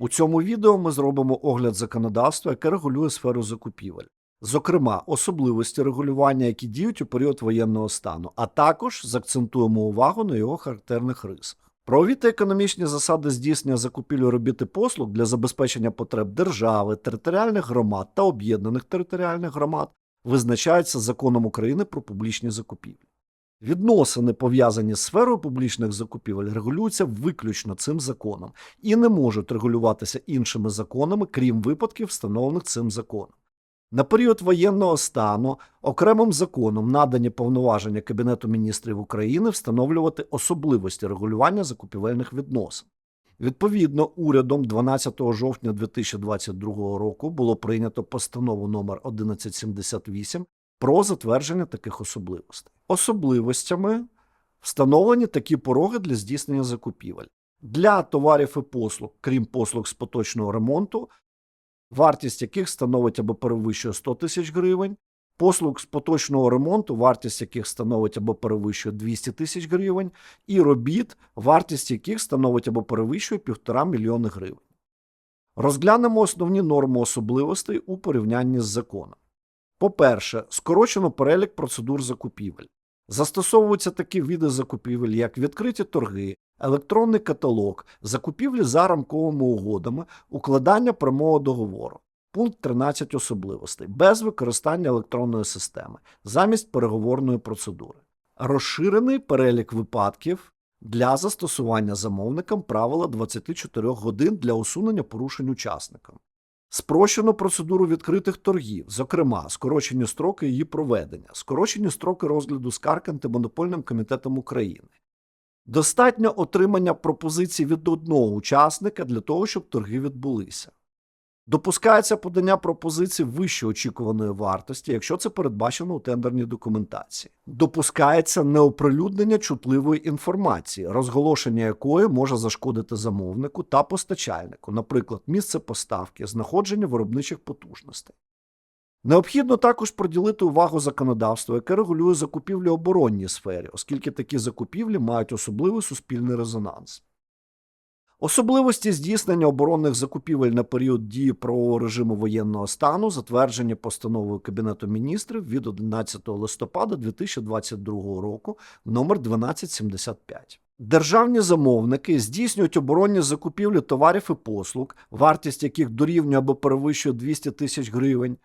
У цьому відео ми зробимо огляд законодавства, яке регулює сферу закупівель. Зокрема, особливості регулювання, які діють у період воєнного стану, а також закцентуємо увагу на його характерних рисах. Правові та економічні засади здійснення закупівлі робіт і послуг для забезпечення потреб держави, територіальних громад та об'єднаних територіальних громад визначаються законом України про публічні закупівлі. Відносини, пов'язані з сферою публічних закупівель, регулюються виключно цим законом і не можуть регулюватися іншими законами, крім випадків, встановлених цим законом. На період воєнного стану окремим законом надані повноваження Кабінету міністрів України встановлювати особливості регулювання закупівельних відносин. Відповідно, урядом 12 жовтня 2022 року було прийнято постанову номер 1178 про затвердження таких особливостей. Особливостями встановлені такі пороги для здійснення закупівель. Для товарів і послуг, крім послуг з поточного ремонту, вартість яких становить або перевищує 100 тисяч гривень, послуг з поточного ремонту, вартість яких становить або перевищує 200 тисяч гривень, і робіт, вартість яких становить або перевищує 1,5 мільйони гривень. Розглянемо основні норми особливостей у порівнянні з законом. По-перше, скорочено перелік процедур закупівель. Застосовуються такі види закупівель, як відкриті торги, електронний каталог, закупівлі за рамковими угодами, укладання прямого договору. Пункт 13 особливостей без використання електронної системи замість переговорної процедури. Розширений перелік випадків для застосування замовникам правила 24 годин для усунення порушень учасникам. Спрощено процедуру відкритих торгів, зокрема, скорочені строки її проведення, скорочені строки розгляду скарг антимонопольним комітетом України. Достатньо отримання пропозицій від одного учасника для того, щоб торги відбулися. Допускається подання пропозицій вище очікуваної вартості, якщо це передбачено у тендерній документації. Допускається неоприлюднення чутливої інформації, розголошення якої може зашкодити замовнику та постачальнику, наприклад, місце поставки, знаходження виробничих потужностей. Необхідно також приділити увагу законодавству, яке регулює закупівлі оборонній сфері, оскільки такі закупівлі мають особливий суспільний резонанс. Особливості здійснення оборонних закупівель на період дії правового режиму воєнного стану затверджені постановою Кабінету міністрів від 11 листопада 2022 року номер 1275. Державні замовники здійснюють оборонні закупівлі товарів і послуг, вартість яких дорівнює або перевищує 200 тисяч гривень,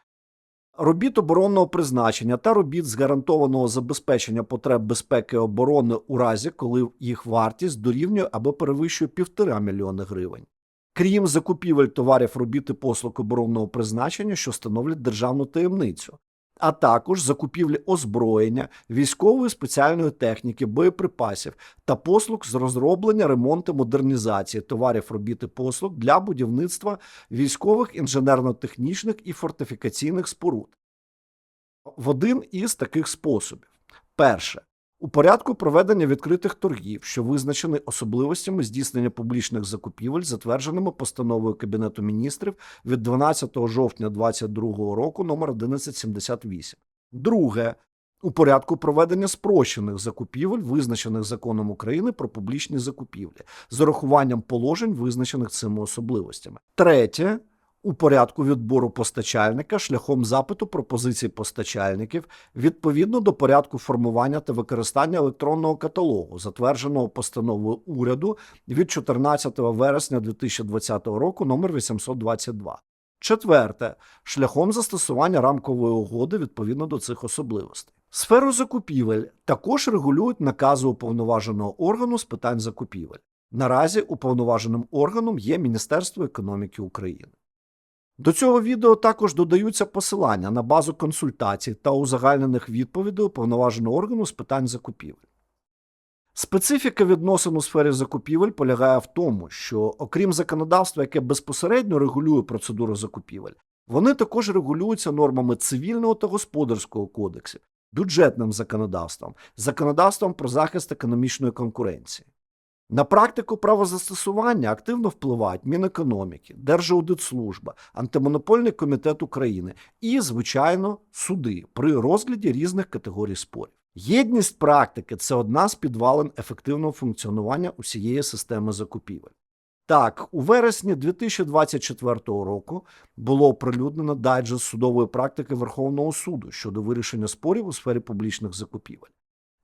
робіт оборонного призначення та робіт з гарантованого забезпечення потреб безпеки оборони у разі, коли їх вартість дорівнює або перевищує 1,5 мільйони гривень. Крім закупівель товарів робіт і послуг оборонного призначення, що становлять державну таємницю, а також закупівлі озброєння, військової спеціальної техніки, боєприпасів та послуг з розроблення, ремонту, модернізації товарів робіт і послуг для будівництва військових інженерно-технічних і фортифікаційних споруд. В один із таких способів: перше. У порядку проведення відкритих торгів, що визначені особливостями здійснення публічних закупівель, затвердженими постановою Кабінету міністрів від 12 жовтня 2022 року номер 1178. Друге. У порядку проведення спрощених закупівель, визначених законом України про публічні закупівлі, з урахуванням положень, визначених цими особливостями. Третє у порядку відбору постачальника шляхом запиту пропозицій постачальників відповідно до порядку формування та використання електронного каталогу, затвердженого постановою уряду від 14 вересня 2020 року номер 822. Четверте шляхом застосування рамкової угоди відповідно до цих особливостей. Сферу закупівель також регулюють накази уповноваженого органу з питань закупівель. Наразі уповноваженим органом є Міністерство економіки України. До цього відео також додаються посилання на базу консультацій та узагальнених відповідей уповноваженого органу з питань закупівель. Специфіка відносин у сфері закупівель полягає в тому, що, окрім законодавства, яке безпосередньо регулює процедуру закупівель, вони також регулюються нормами цивільного та господарського кодексів, бюджетним законодавством, законодавством про захист економічної конкуренції. На практику правозастосування активно впливають Мінекономіки, Держаудитслужба, Антимонопольний комітет України і, звичайно, суди при розгляді різних категорій спорів. Єдність практики це одна з підвалин ефективного функціонування усієї системи закупівель. Так, у вересні 2024 року було оприлюднено дайджест судової практики Верховного суду щодо вирішення спорів у сфері публічних закупівель.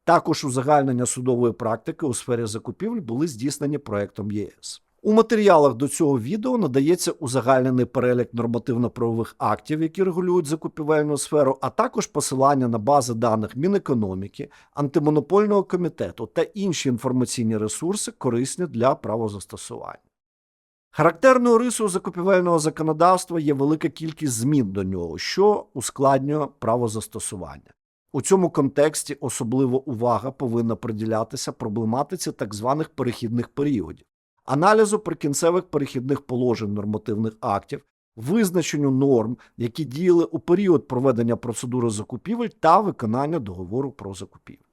Також узагальнення судової практики у сфері закупівель були здійснені проектом ЄС. У матеріалах до цього відео надається узагальнений перелік нормативно-правових актів, які регулюють закупівельну сферу, а також посилання на бази даних Мінекономіки, антимонопольного комітету та інші інформаційні ресурси, корисні для правозастосування. Характерною рисою закупівельного законодавства є велика кількість змін до нього, що ускладнює правозастосування. У цьому контексті особлива увага повинна приділятися проблематиці так званих перехідних періодів, аналізу прикінцевих перехідних положень нормативних актів, визначенню норм, які діяли у період проведення процедури закупівель та виконання договору про закупівлю.